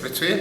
Працює?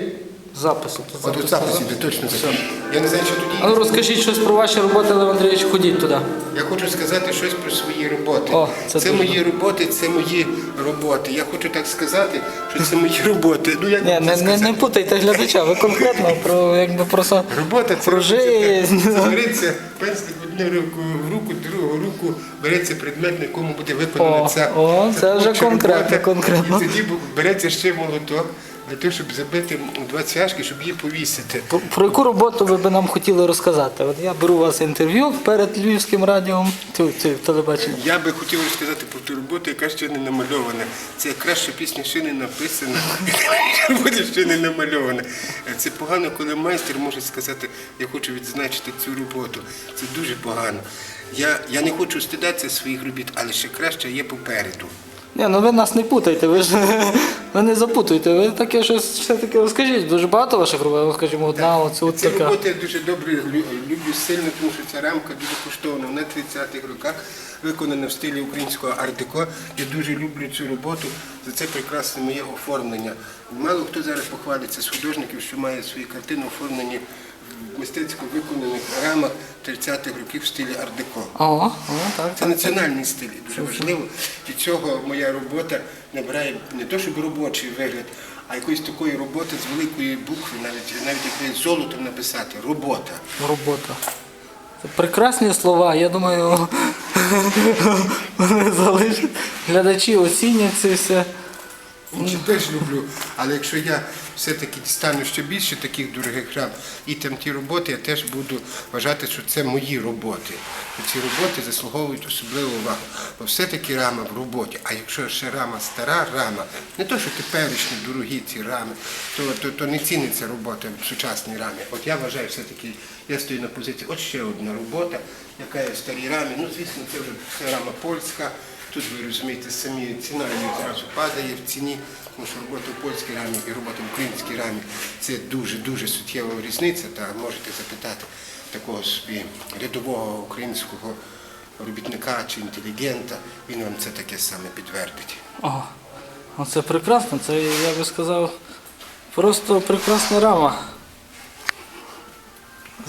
Запису. От у запис. записі, де точно записано. Я не знаю, що тоді. А ну розкажіть щось про ваші роботи, Лев Андрійович, ходіть туди. Я хочу сказати щось про свої роботи. О, це це дуже мої роботи, це мої роботи. Я хочу так сказати, що це мої роботи. Ну як Ні, це не, не, не путайте глядача, ви конкретно про якби просто Робота це, про жизнь. це, береться пензлик в одну руку, в руку, другу руку береться предмет, на якому буде виконана О, ця, о, це вже творча конкретно, конкретно. І тоді береться ще молоток для того, щоб забити два цвяшки, щоб її повісити. Про, яку роботу ви би нам хотіли розказати? От я беру у вас інтерв'ю перед Львівським радіо, цю, цю. Я би хотів розказати про ту роботу, яка ще не намальована. Це якраз що пісня ще не написана, робота ще не намальована. Це погано, коли майстер може сказати, я хочу відзначити цю роботу. Це дуже погано. Я, я не хочу стидатися своїх робіт, але ще краще є попереду. Ні, ну ви нас не путайте, ви ж ви не запутуйте. Ви таке щось все-таки розкажіть. Дуже багато ваших Ну, скажімо, одна, оцю от Ці така. роботи я дуже добре лю- люблю сильно, тому що ця рамка дуже коштовна. Вона 30-х роках виконана в стилі українського ар-деко. Я дуже люблю цю роботу за це прекрасне моє оформлення. Мало хто зараз похвалиться з художників, що має свої картини оформлені мистецько виконаних рамах 30-х років в стилі ар-деко. О, о, так. Це національний стиль, дуже важливо. Від цього моя робота набирає не то, щоб робочий вигляд, а якоїсь такої роботи з великої букви, навіть навіть якби золотом написати робота. Робота. Це прекрасні слова. Я думаю, вони залишать. Глядачі оцінять це все. Інші теж люблю, але якщо я все-таки дістану ще більше таких дорогих рам і там ті роботи, я теж буду вважати, що це мої роботи. І ці роботи заслуговують особливу увагу. Бо все-таки рама в роботі. А якщо ще рама стара рама, не то, що теперішні дорогі ці рами, то, то, то не ціниться робота в сучасній рамі. От я вважаю, все-таки я стою на позиції. От ще одна робота, яка є в старій рамі. Ну, звісно, це вже це рама польська. Тут ви розумієте, самі ціна її зразу падає в ціні, тому що робота в польській рамі і робота в українській рамі це дуже-дуже суттєва різниця. Та можете запитати такого собі рядового українського робітника чи інтелігента, він вам це таке саме підтвердить. Ну це прекрасно. Це я би сказав, просто прекрасна рама.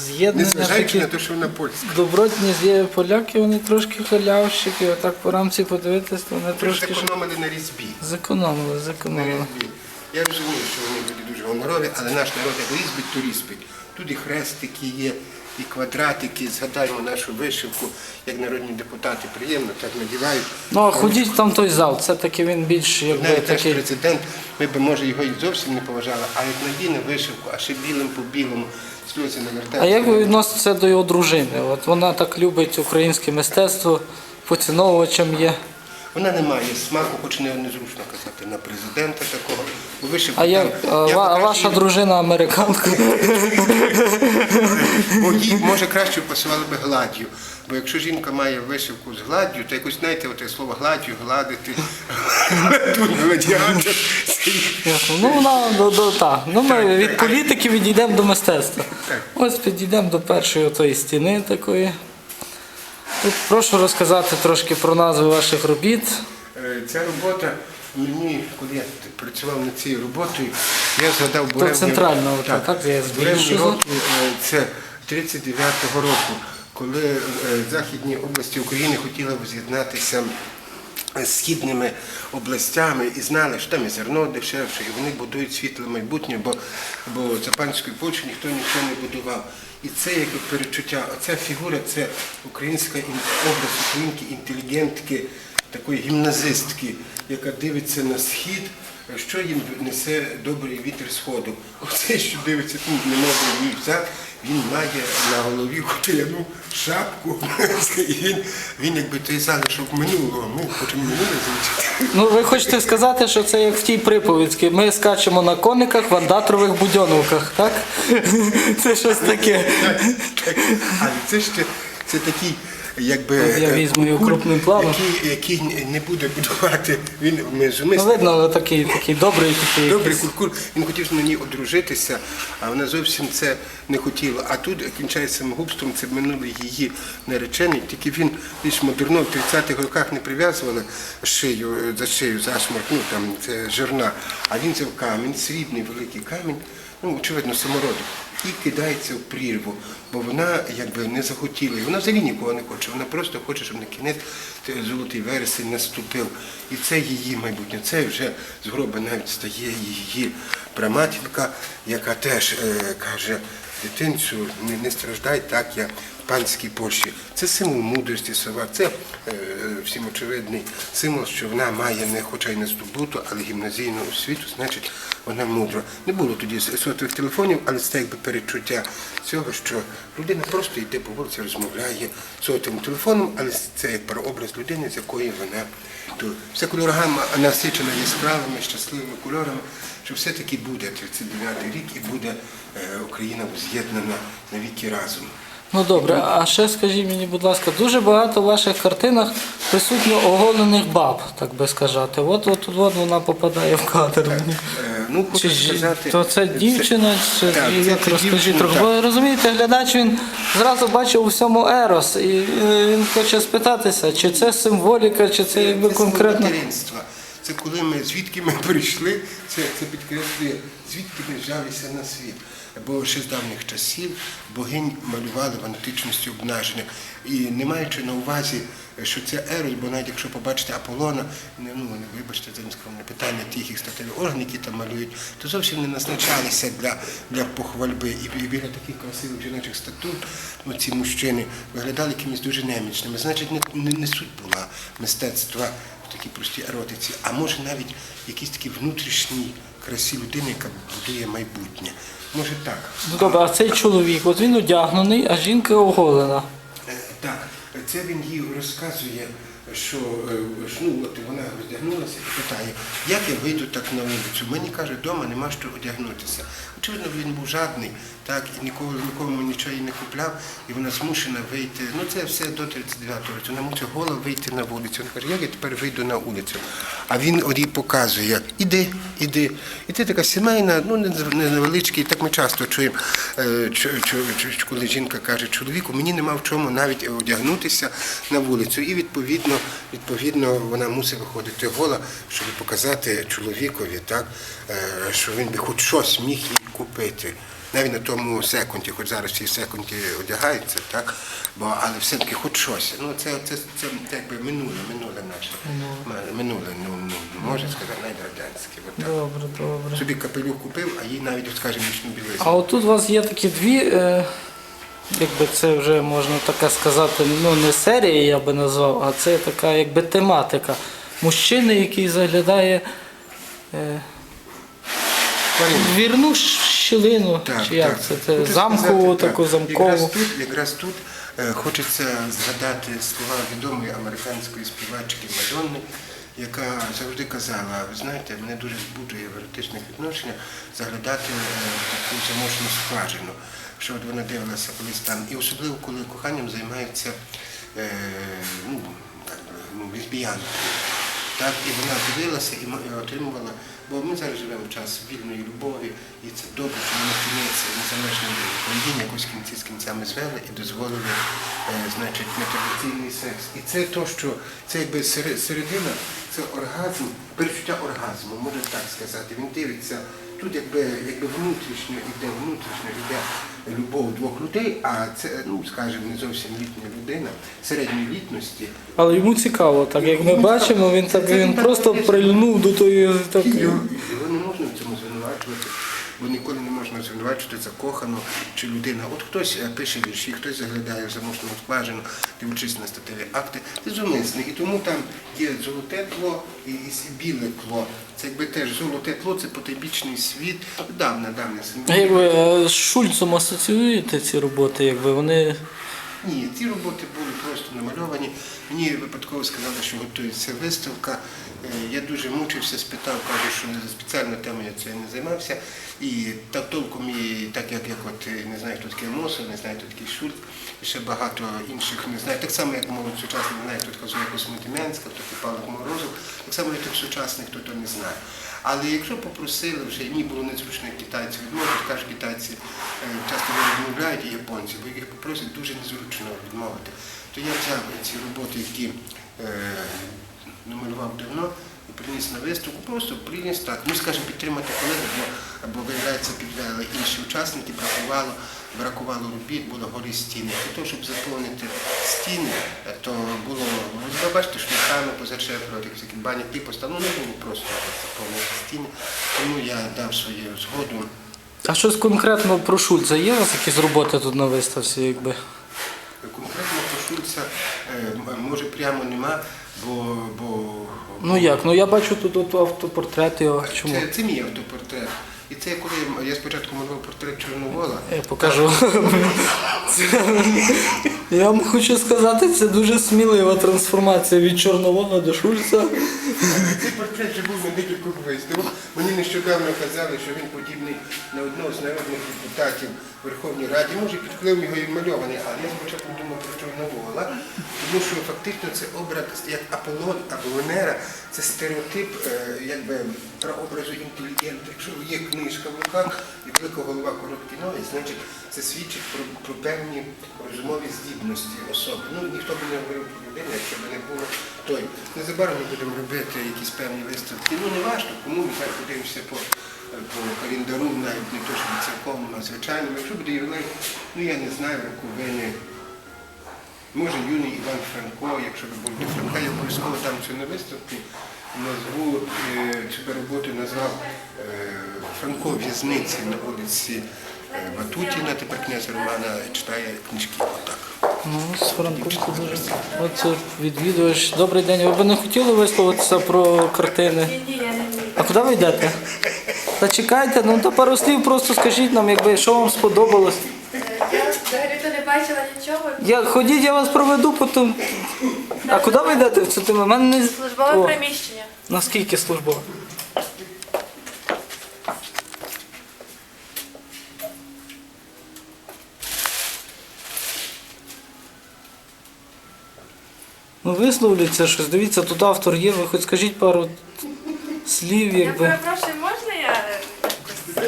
З'єднання Незважаючи на те, що вона польська. добротні є поляки, вони трошки халявщики, отак по рамці подивитись, то вони Трошки зекономили на різьбі. зекономили, На зекономили. різьбі. Я розумію, що вони люди дуже гонорові, але наш народ як різьбить, то різьбить. Тут і хрестики є, і квадратики. Згадаємо нашу вишивку, як народні депутати приємно так надівають. Ну а ходіть там той зал, це таки він більш якби Навіть наш такий. президент, ми б може його і зовсім не поважали, а як надіне вишивку, а ще білим по білому, сльози навертаються. А як ви відноситеся до його дружини? От вона так любить українське мистецтво, поціновувачем є. Вона не має смаку, хоч не незручно казати на президента такого. Бо вишивку А як а, я ва- ваша краще- дружина американка? Бо їй може краще пасували би гладдю. Бо якщо жінка має вишивку з гладдю, то якось знаєте, оте слово гладдю, гладити, гладіатор. Ну вона до, до та. Ну ми від політики відійдемо до мистецтва. Ось підійдемо до першої тої стіни такої. Тут прошу розказати трошки про назви ваших робіт. Е, Ця робота мені, коли я працював над цією роботою, я згадав буремні, центрального так, так, я буремні роки, е, це 39-го року, коли е, західні області України хотіли б з східними областями і знали, що там і зерно дешевше, і вони будують світле майбутнє, бо, бо за панської Польщі ніхто нічого не будував. І це якби перечуття, оця фігура це українська образ українки, інтелігентки, такої гімназистки, яка дивиться на схід, що їм несе добрий вітер сходу. Оцей, що дивиться тут, не може її взяти, він має на голові хотеляну шапку. І він, він якби той залишок минулого. Ми хочемо минуле звучити. Ну ви хочете сказати, що це як в тій приповідці. Ми скачемо на кониках в андатрових будьоновках, так? Це щось таке. Так, Але це ще це такий якби Я е, візьму його крупним планом. який, який не буде будувати. Він ми Ну, зумисно видно, такий, такий добрий такий. Добрий якийсь. куркур, він хотів на ній одружитися, а вона зовсім це не хотіла. А тут кінчається самогубством, це минулий її наречений. Тільки він більш модерно в 30-х роках не прив'язували шию е, за шию, зашмарк, ну там це жирна. А він взяв камінь, срібний великий камінь, ну очевидно, самородок. І кидається в прірву, бо вона якби не захотіла. Вона взагалі нікого не хоче. Вона просто хоче, щоб на кінець золотий вересень наступив. І це її майбутнє. Це вже з гроба навіть стає її праматінка, яка теж е, каже дитинцю, не, не страждай так, в панській Польщі. Це символ мудрості сова. Це е, всім очевидний символ, що вона має не хоча й не здобуту, але гімназійну освіту, значить вона мудра. Не було тоді сотових телефонів, але це якби перечуття цього, що людина просто йде по вулиці, розмовляє сотовим телефоном, але це як прообраз людини, з якої вона тут. Вся кольорогама насичена яскравими, щасливими кольорами, що все-таки буде 39-й рік і буде е, Україна з'єднана навіки разом. Ну добре, а ще скажіть мені, будь ласка, дуже багато в ваших картинах присутньо оголених баб, так би сказати. От от от, от вона попадає в кадр. мені. Е, Ну, хочу Чи ж- сказати, то це дівчина, чи Так, це- як це розкажіть дівчина, трохи. так. Бо розумієте, глядач він зразу бачив у всьому ерос, і е, він хоче спитатися, чи це символіка, чи це якби Це конкретно. символ материнства. Це коли ми звідки ми прийшли, це, це підкреслює, звідки ми взялися на світ. Бо ще з давніх часів богинь малювали в античності обнаження. І не маючи на увазі, що це ерос, бо навіть якщо побачите Аполлона, ну вибачте за нескромне питання, ті їх статеві органи, які там малюють, то зовсім не назначалися для, для похвальби. І біля таких красивих жіночих статут ну, ці мужчини виглядали якимись дуже немічними. Значить, не, не, не суть була мистецтва в прості еротиці, а може навіть якісь такі внутрішні красі людини, яка будує майбутнє. Може так. Ну, Добре, а цей чоловік, от він одягнений, а жінка оголена. Е, Так, це він їй розказує, що е, ну, от вона роздягнулася і питає, як я вийду так на вулицю. Мені каже, вдома нема що одягнутися. Очевидно, він був жадний, так, і ніколи нікому нічого не купляв, і вона змушена вийти. Ну це все до 39-го року. Вона мусить гола вийти на вулицю. Вона каже, як я тепер вийду на вулицю? А він їй показує, іди, іди. І це така сімейна, ну не не невеличкий, так ми часто чуємо, е, коли жінка каже чоловіку, мені нема в чому навіть одягнутися на вулицю. І відповідно, відповідно вона мусить виходити гола, щоб показати чоловікові, так, е, що він би хоч щось міг їй купити. Навіть на тому секунді, хоч зараз всі секунді одягаються, так? Бо, але все-таки хоч щось. Ну, це, це, це, це якби минуле, минуле наше. Минуле, ну, ну, можна сказати, навіть радянське. От так. Добре, добре. Собі капелюх купив, а їй навіть, скажімо, нічну білизну. А отут у вас є такі дві, е, якби це вже можна таке сказати, ну не серія, я би назвав, а це така якби тематика. Мужчини, який заглядає е, вірну щілину, чи як це, це Хочу замкову, сказати, таку так. замкову. Якраз тут, якраз тут е, хочеться згадати слова відомої американської співачки Мадонни, яка завжди казала, ви знаєте, мене дуже збуджує в еротичних відношеннях заглядати е, в таку замочну скважину, що от вона дивилася колись там, і особливо коли коханням займаються е, ну, ну, лесбіянки. Так, і вона дивилася і отримувала, бо ми зараз живемо в час вільної любові, і це добре, що ми кінець незалежної країні якось кінці з кінцями звели і дозволили, е, значить, нетрадиційний секс. І це то, що це якби середина, це оргазм, перечуття оргазму, можна так сказати. Він дивиться, тут якби, якби внутрішньо іде, внутрішньо іде любов двох людей, а це, ну, скажімо, не зовсім літня людина, середньої літності. Але йому цікаво, так як ми бачимо, він так він просто прильнув до тої так, його, його не можна в цьому звинувачувати, бо ніколи не можна звинувачити закохану чи людина. От хтось е, пише вірші, хтось заглядає в замушну скважину, дивлячись на статеві акти. Це зумисне. І тому там є золоте тло і, біле тло. Це якби теж золоте тло, це потайбічний світ. Давна, давня символіка. Е, з Шульцем асоціюєте ці роботи, якби вони Ні, ці роботи були просто намальовані. Мені випадково сказали, що готується виставка. Е, Я дуже мучився, спитав, кажу, що спеціально темою я не займався. І так толком і так як, як от е, не знаю, хто такий Мосов, не знаю, хто такий Шульц, ще багато інших не знаю. Так само, як молодь сучасних не знає, хто Зоя Космодем'янська, хто такий Павлик Морозов, так само тих сучасних, хто то не знає. Але якщо попросили, вже мені було незручно як китайці відмовити, кажуть, китайці е, часто відмовляють і японці, бо їх попросять дуже незручно відмовити. То я взяв ці роботи, які е, намалював давно, приніс на виставку, просто приніс так. Ну, скажімо, підтримати колегу, бо, бо виявляється, підвели інші учасники, бракувало, бракувало робіт, було горі стіни. Для того, щоб заповнити стіни, е, то було, ну, ви бачите, шмарками позачеплювати, всякі бані піпоста, ну не було просто заповнити стіни. Тому я дав свою згоду. А щось конкретно про Шульца є у вас якісь роботи тут на виставці, якби? Конкретно про Шульца, е, може прямо нема, бо, бо Ну як? Ну я бачу тут от автопортрет його. Чому? Це, це мій автопортрет. І це коли я спочатку малював портрет Чорновола. Я покажу. Я вам хочу сказати, це дуже смілива трансформація від Чорновола до Шульца. Цей портрет вже був на декількох виставок. Мені нещодавно казали, що він подібний на одного з народних депутатів Верховній Раді. Може, підклив його і мальований, але я спочатку думав про Чорновола, тому що фактично це образ як Аполлон або Венера, це стереотип е, якби прообразу інтелігента. Якщо є книжка в руках і велика голова короткі ноги, значить це свідчить про, про певні розумові здібності особи. Ну ніхто б не говорив про людину, якщо б не було той. Незабаром ми будемо робити якісь певні виставки. Ну не важко, кому ми так подивимося по, по календару, навіть не то, що церковному, а звичайному. Якщо буде ювілей, ну я не знаю, роковини. Може юний Іван Франко, якщо ви будете Франка, я обов'язково там цю на виставку назву е, цю роботу назвав е, Франко в'язниці на вулиці е, Ватутіна, тепер князь Романа читає книжки. Отак. Ну, з Франком це дуже. Оце відвідувач. Добрий день. Ви б не хотіли висловитися про картини? Куди ви йдете? Та чекайте, ну то пару слів просто скажіть нам, якби що вам сподобалось. Я взагалі-то не бачила нічого. Я ходіть, я вас проведу потім. А куди ви йдете цю тему? Мене не Службове О, приміщення. Наскільки службове? Ну висловлюється щось. Дивіться, тут автор є, ви хоч скажіть пару слів, Я якби. перепрошую, можна я якось?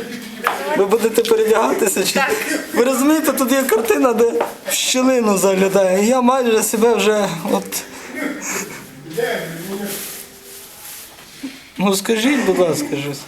Ви будете передягатися чи? Так. Ви розумієте, тут є картина, де в щілину заглядає. І Я майже себе вже от. Ну скажіть, будь ласка, щось.